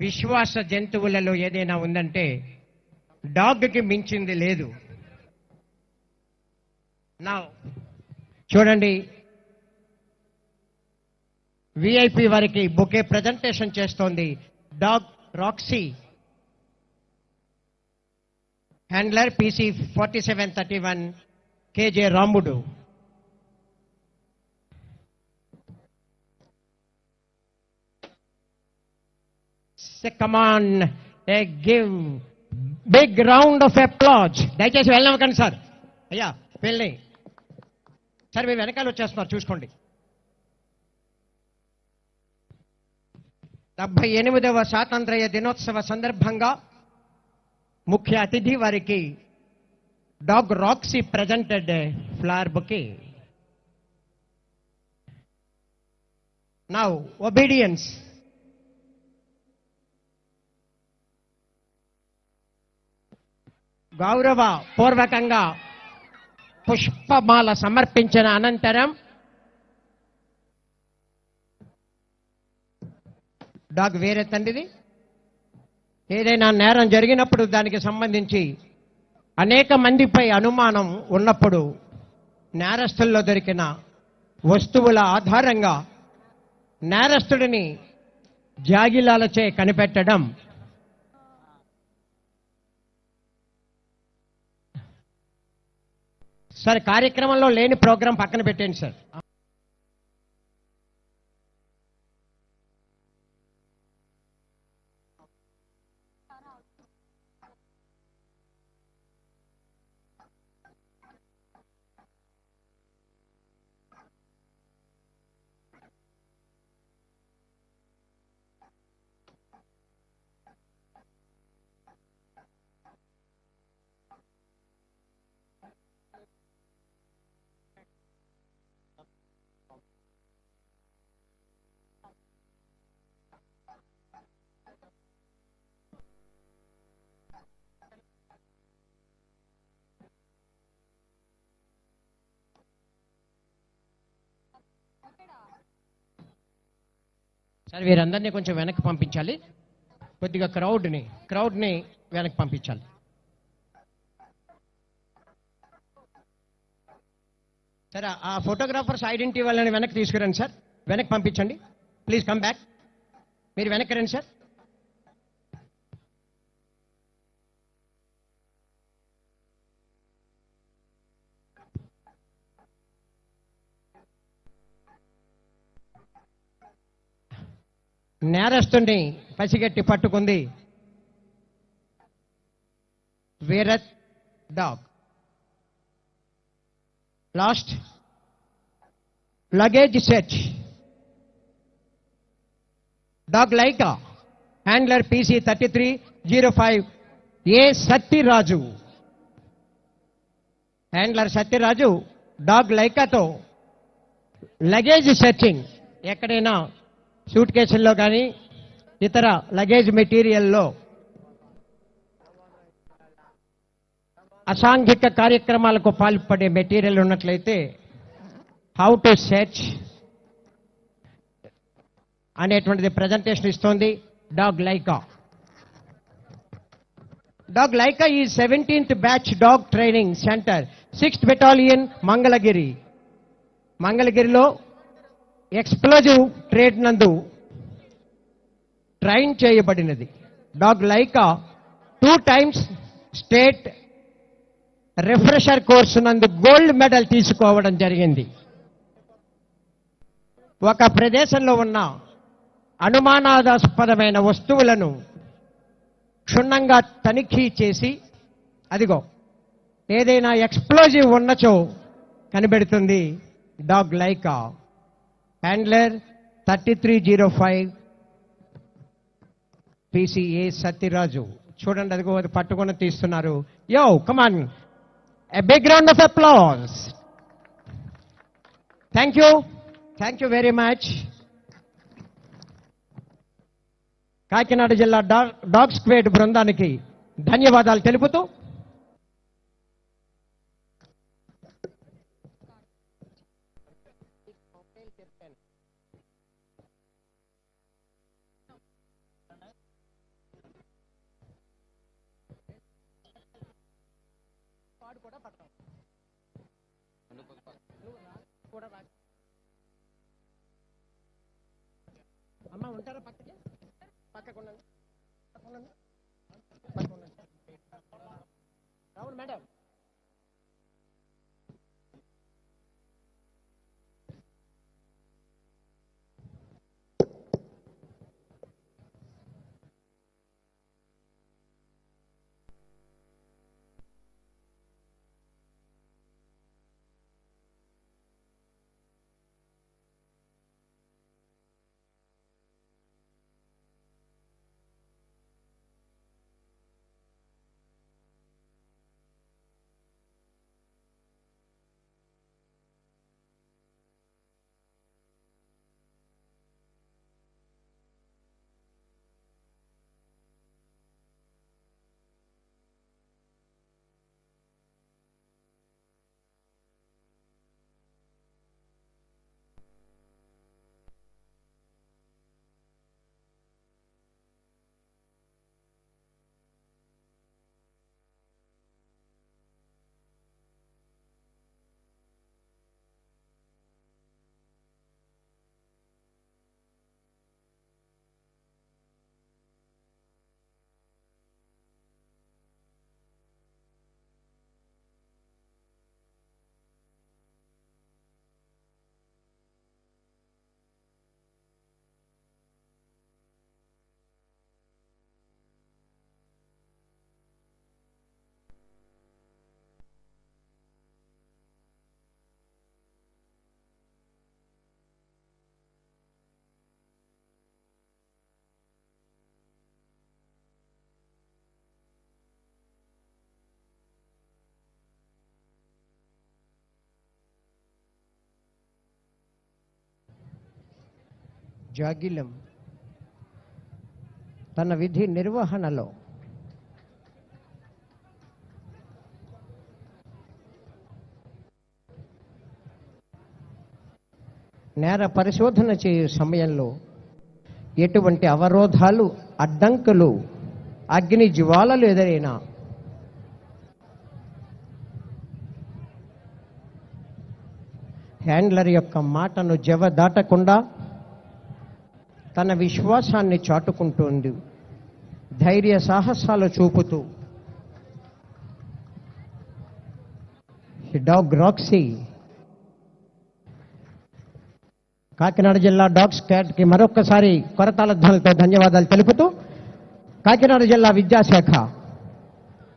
విశ్వాస జంతువులలో ఏదైనా ఉందంటే డాగ్కి మించింది లేదు. నా చూడండి. విఐపి వారికి బొకే ప్రజెంటేషన్ చేస్తోంది. Dog Roxy handler PC forty seven thirty one KJ Ramudu come on give big round of applause దయచేసి వెళ్ళవకండి సార్. అయ్యా వెళ్ళి. సార్ మీరు వెనకాల వచ్చేస్తున్నారు చూసుకోండి. డెబ్బై ఎనిమిదవ స్వాతంత్ర్య దినోత్సవ సందర్భంగా ముఖ్య అతిథి వారికి dog Roxy presented flower bouquet now obedience గౌరవ పూర్వకంగా పుష్పమాల సమర్పించిన అనంతరం డాగ్ వేరే తండ్రిది? ఏదైనా నేరం జరిగినప్పుడు దానికి సంబంధించి అనేక మందిపై అనుమానం ఉన్నప్పుడు నేరస్తుల్లో దొరికిన వస్తువుల ఆధారంగా నేరస్తుడిని జాగిలాలచే కనిపెట్టడం సార్ కార్యక్రమంలో లేని ప్రోగ్రాం పక్కన పెట్టండి సార్. సార్ వీరందరినీ కొంచెం వెనక్కి పంపించాలి. కొద్దిగా క్రౌడ్ని క్రౌడ్ని వెనక్కి పంపించాలి. సరే ఆ ఫోటోగ్రాఫర్స్ ఐడెంటిటీ వాళ్ళని వెనక్కి తీసుకురండి సార్. వెనక్కి పంపించండి. Please come back. మీరు వెనక్కి రండి సార్. నేరస్తుని పసిగట్టి పట్టుకుంది. Virat dog. Lost luggage search. Dog Laika. Handler PC thirty three zero five. A Satyaraju handler Satyaraju dog లైకాతో. Luggage searching ఎక్కడైనా సూట్ కేసుల్లో కానీ ఇతర లగేజ్ మెటీరియల్లో అసాంఘిక కార్యక్రమాలకు పాల్పడే మెటీరియల్ ఉన్నట్లయితే హౌ టు సెర్చ్ అనేటువంటిది ప్రజెంటేషన్ ఇస్తోంది. డాగ్ లైకా డాగ్ లైకా ఈ seventeenth batch dog training centre sixth battalion Mangalagiri మంగళగిరిలో ఎక్స్ప్లోజివ్ ట్రేడ్ నందు ట్రైన్ చేయబడినది. Dog Laika two times state refresher course నందు గోల్డ్ మెడల్ తీసుకోవడం జరిగింది. ఒక ప్రదేశంలో ఉన్న అనుమానాస్పదమైన వస్తువులను క్షుణ్ణంగా తనిఖీ చేసి అదిగో ఏదైనా ఎక్స్ప్లోజివ్ ఉన్నచో కనిపెడుతుంది dog Laika. Handler thirty three zero five PC A Satyaraju చూడండి అదిగో అది పట్టుకొని తీస్తున్నారు. Yo come on a big round of applause thank you thank you very much Kakinada జిల్లా డా- డాగ్ స్క్వేడ్ బృందానికి ధన్యవాదాలు తెలుపుతూ కూడా పట్టరావు. కూడా రా. అమ్మ ఉంటారా పక్కకి పక్కకుండా జాగిలం తన విధి నిర్వహణలో. నేర పరిశోధన చేయు సమయంలో ఎటువంటి అవరోధాలు అడ్డంకులు అగ్ని జ్వాలలు ఎదురైనా హ్యాండ్లర్ యొక్క మాటను జవ దాటకుండా తన విశ్వాసాన్ని చాటుకుంటోంది. ధైర్య సాహసాలు చూపుతూ. డాగ్ రాక్సీ కాకినాడ జిల్లా డాగ్ క్యాట్కి కి మరొక్కసారి కొరతాల ధ్వనులతో ధన్యవాదాలు తెలుపుతూ కాకినాడ జిల్లా విద్యాశాఖ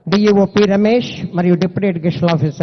డిఈఓ పి రమేష్ మరియు డిప్యూటీ ఎడ్యుకేషన్ ఆఫీసర్